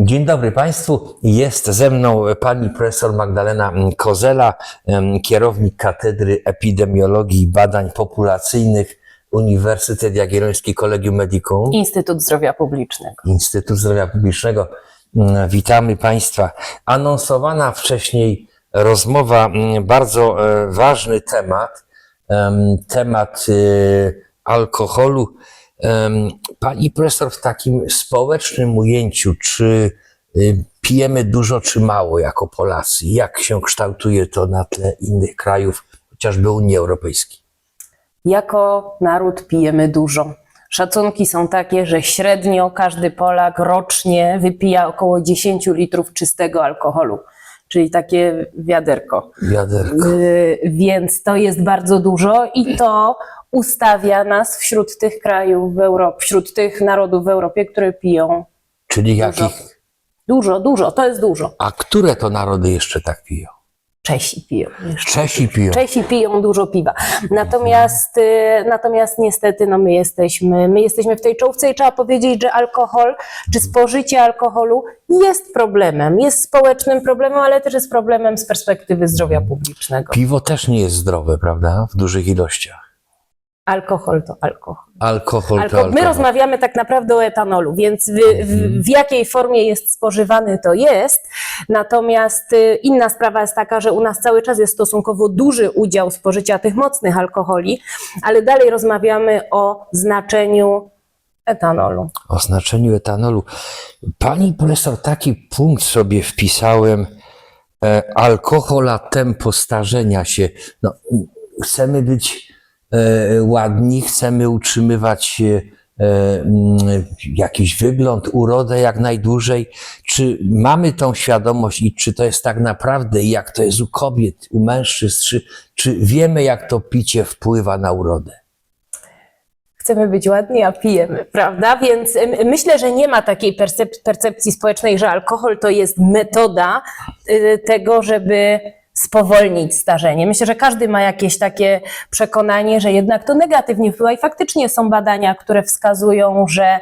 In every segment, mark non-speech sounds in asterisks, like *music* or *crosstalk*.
Dzień dobry Państwu. Jest ze mną pani profesor Magdalena Kozela, kierownik Katedry Epidemiologii i Badań Populacyjnych Uniwersytet Jagielloński Collegium Medicum, Instytut Zdrowia Publicznego. Instytut Zdrowia Publicznego. Mm, Witamy Państwa. Anonsowana wcześniej rozmowa, mm, bardzo e, ważny temat, em, temat y, alkoholu. Pani profesor, w takim społecznym ujęciu, czy y, pijemy dużo, czy mało jako Polacy? Jak się kształtuje to na tle innych krajów, chociażby Unii Europejskiej? Jako naród pijemy dużo. Szacunki są takie, że średnio każdy Polak rocznie wypija około 10 litrów czystego alkoholu, czyli takie wiaderko. Wiaderko. Y, Więc to jest bardzo dużo i to ustawia nas wśród tych krajów w Europie, wśród tych narodów w Europie, które piją Czyli dużo. jakich? Dużo, dużo, to jest dużo. A które to narody jeszcze tak piją? Czesi piją. Czesi piją. Czesi piją dużo piwa. Natomiast, y, natomiast niestety no my, jesteśmy, my jesteśmy w tej czołówce i trzeba powiedzieć, że alkohol czy spożycie alkoholu jest problemem. Jest społecznym problemem, ale też jest problemem z perspektywy zdrowia publicznego. Piwo też nie jest zdrowe, prawda? W dużych ilościach. Alkohol to alkohol. Alkohol to alkohol. alkohol. My rozmawiamy tak naprawdę o etanolu, więc w, w, w jakiej formie jest spożywany, to jest. Natomiast y, inna sprawa jest taka, że u nas cały czas jest stosunkowo duży udział spożycia tych mocnych alkoholi, ale dalej rozmawiamy o znaczeniu etanolu. O znaczeniu etanolu. Pani profesor, taki punkt sobie wpisałem. E, alkohol a tempo starzenia się. No, chcemy być ładni, chcemy utrzymywać e, mm, jakiś wygląd, urodę jak najdłużej. Czy mamy tą świadomość i czy to jest tak naprawdę, jak to jest u kobiet, u mężczyzn, czy, czy wiemy, jak to picie wpływa na urodę? Chcemy być ładni, a pijemy, prawda? Więc myślę, że nie ma takiej percep- percepcji społecznej, że alkohol to jest metoda y, tego, żeby spowolnić starzenie. Myślę, że każdy ma jakieś takie przekonanie, że jednak to negatywnie wpływa i faktycznie są badania, które wskazują, że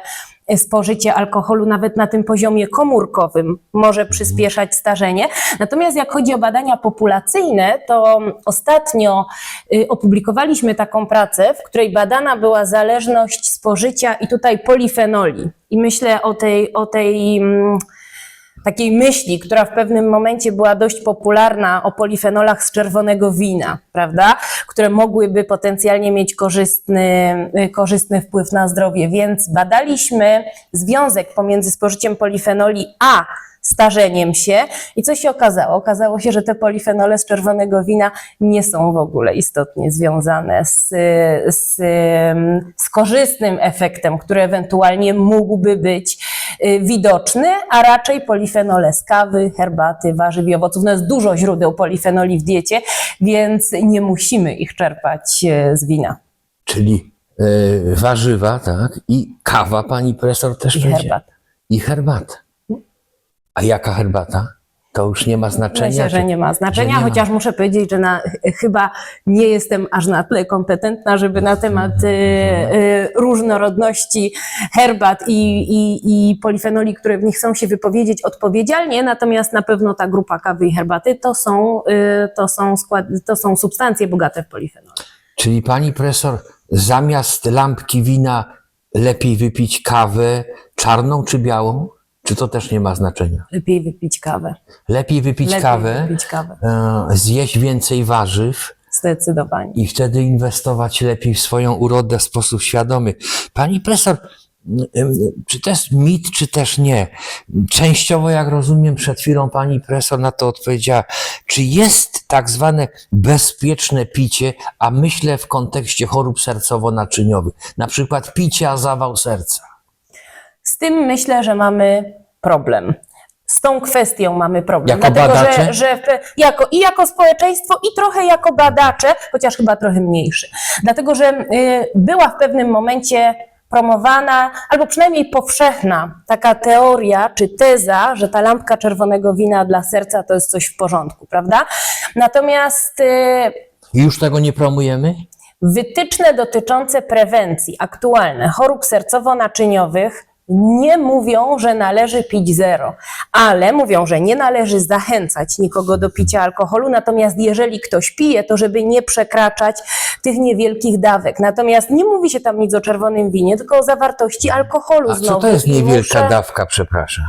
spożycie alkoholu nawet na tym poziomie komórkowym może przyspieszać starzenie. Natomiast jak chodzi o badania populacyjne, to ostatnio y, opublikowaliśmy taką pracę, w której badana była zależność spożycia i tutaj polifenoli. I myślę o tej, o tej mm, takiej myśli, która w pewnym momencie była dość popularna o polifenolach z czerwonego wina, prawda? Które mogłyby potencjalnie mieć korzystny, y, korzystny wpływ na zdrowie. Więc badaliśmy związek pomiędzy spożyciem polifenoli a starzeniem się i co się okazało? Okazało się, że te polifenole z czerwonego wina nie są w ogóle istotnie związane z, z, z korzystnym efektem, który ewentualnie mógłby być widoczny, a raczej polifenole z kawy, herbaty, warzyw i owoców. No jest dużo źródeł polifenoli w diecie, więc nie musimy ich czerpać e, z wina Czyli e, warzywa, tak? I kawa, pani profesor też i będzie. herbata. I herbata. A jaka herbata? To już nie ma znaczenia. Myślę, że czy- nie ma znaczenia, nie ma. chociaż muszę powiedzieć, że na, *laughs* chyba nie jestem aż na tyle kompetentna, żeby na temat y, y, różnorodności herbat i, i, i polifenoli, które w nich są, się wypowiedzieć odpowiedzialnie, natomiast na pewno ta grupa kawy i herbaty to są, y, to są, skład, to są substancje bogate w polifenole. Czyli pani profesor, zamiast lampki wina lepiej wypić kawę czarną czy białą? Czy to też nie ma znaczenia? Lepiej wypić kawę. Lepiej wypić Lepiej kawę, wypić kawę. e, zjeść więcej warzyw Zdecydowanie. i wtedy inwestować lepiej w swoją urodę w sposób świadomy. Pani profesor, czy to jest mit, czy też nie? Częściowo, jak rozumiem, przed chwilą pani profesor na to odpowiedziała. Czy jest tak zwane bezpieczne picie, a myślę w kontekście chorób sercowo-naczyniowych, na przykład picie, a zawał serca? Z tym myślę, że mamy problem. Z tą kwestią mamy problem. Jako Dlatego, badacze? że, że jako, i jako społeczeństwo, i trochę jako badacze, chociaż chyba trochę mniejszy. Dlatego, że y, była w pewnym momencie promowana, albo przynajmniej powszechna taka teoria czy teza, że ta lampka czerwonego wina dla serca to jest coś w porządku, prawda? Natomiast y, Już tego nie promujemy? Wytyczne dotyczące prewencji aktualne chorób sercowo-naczyniowych nie mówią, że należy pić zero, ale mówią, że nie należy zachęcać nikogo do picia alkoholu, natomiast jeżeli ktoś pije, to żeby nie przekraczać tych niewielkich dawek. Natomiast nie mówi się tam nic o czerwonym winie, tylko o zawartości alkoholu A co znowu. to jest niewielka muszę- dawka, przepraszam?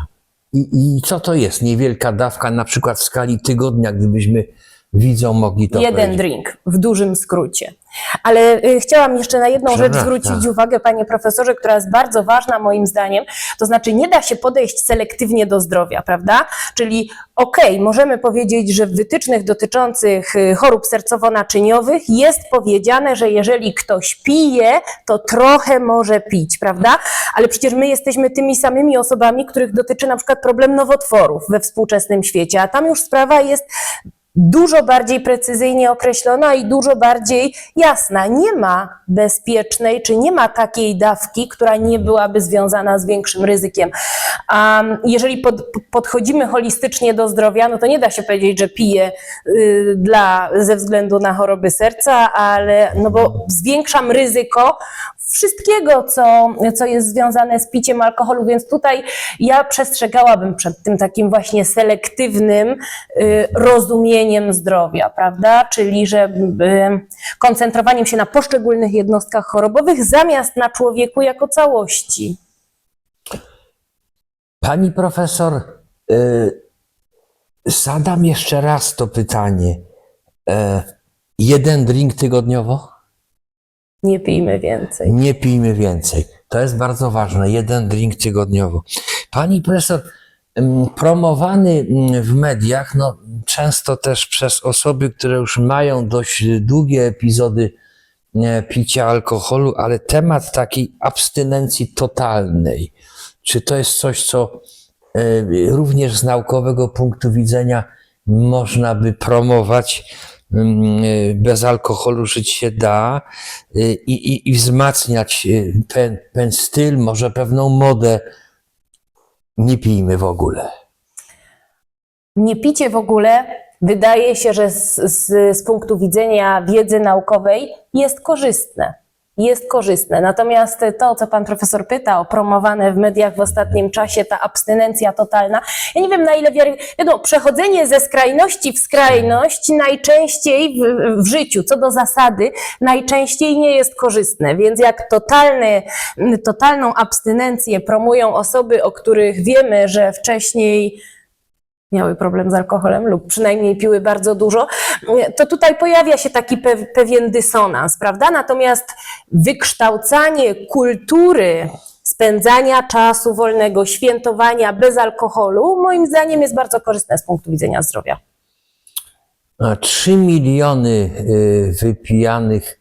I, I co to jest niewielka dawka, na przykład w skali tygodnia, gdybyśmy widzą mogli to Jeden powiedzieć? drink, w dużym skrócie. Ale y, chciałam jeszcze na jedną rzecz Przepraszam. zwrócić uwagę, panie profesorze, która jest bardzo ważna moim zdaniem. To znaczy, nie da się podejść selektywnie do zdrowia, prawda? Czyli okej, możemy powiedzieć, że w wytycznych dotyczących y, chorób sercowo-naczyniowych jest powiedziane, że jeżeli ktoś pije, to trochę może pić, prawda? Ale przecież my jesteśmy tymi samymi osobami, których dotyczy na przykład problem nowotworów we współczesnym świecie, a tam już sprawa jest dużo bardziej precyzyjnie określona i dużo bardziej jasna. Nie ma bezpiecznej, czy nie ma takiej dawki, która nie byłaby związana z większym ryzykiem. A jeżeli pod, podchodzimy holistycznie do zdrowia, no to nie da się powiedzieć, że piję y, dla, ze względu na choroby serca, ale no bo zwiększam ryzyko wszystkiego, co, co jest związane z piciem alkoholu, więc tutaj ja przestrzegałabym przed tym takim właśnie selektywnym y, rozumieniem zdrowia, prawda? Czyli że y, koncentrowaniem się na poszczególnych jednostkach chorobowych zamiast na człowieku jako całości. Pani profesor, y, zadam jeszcze raz to pytanie. E, jeden drink tygodniowo? Nie pijmy więcej. Nie pijmy więcej. To jest bardzo ważne. Jeden drink tygodniowo. Pani profesor, promowany mm, w mediach, no, często też przez osoby, które już mają dość długie epizody e, picia alkoholu, ale temat takiej abstynencji totalnej. Czy to jest coś, co e, również z naukowego punktu widzenia można by promować? E, Bez alkoholu żyć się da i, i, i wzmacniać ten, ten styl, może pewną modę. Nie pijmy w ogóle. Nie picie w ogóle wydaje się, że z, z, z punktu widzenia wiedzy naukowej jest korzystne. Jest korzystne. Natomiast to, co pan profesor pyta o promowane w mediach w ostatnim czasie, ta abstynencja totalna, ja nie wiem na ile wiary. Wiadomo, przechodzenie ze skrajności w skrajność najczęściej w, w życiu, co do zasady, najczęściej nie jest korzystne. Więc jak totalny, totalną abstynencję promują osoby, o których wiemy, że wcześniej miały problem z alkoholem lub przynajmniej piły bardzo dużo, to tutaj pojawia się taki pe- pewien dysonans, prawda? Natomiast wykształcanie kultury spędzania czasu wolnego, świętowania bez alkoholu, moim zdaniem jest bardzo korzystne z punktu widzenia zdrowia. A 3 miliony y, wypijanych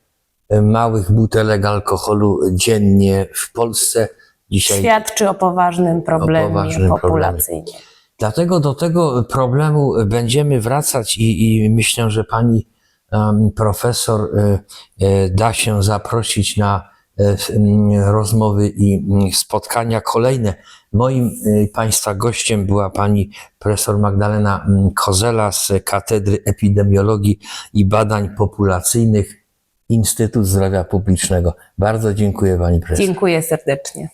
y, małych butelek alkoholu dziennie w Polsce dzisiaj. Świadczy o poważnym problemie poważnym populacyjnym. Dlatego do tego problemu będziemy wracać i, i myślę, że pani profesor e, e, da się zaprosić na e, rozmowy i spotkania kolejne. Moim państwa gościem była pani profesor Magdalena Kozela z Katedry Epidemiologii i Badań Populacyjnych Instytut Zdrowia Publicznego. Bardzo dziękuję pani profesor. Dziękuję serdecznie.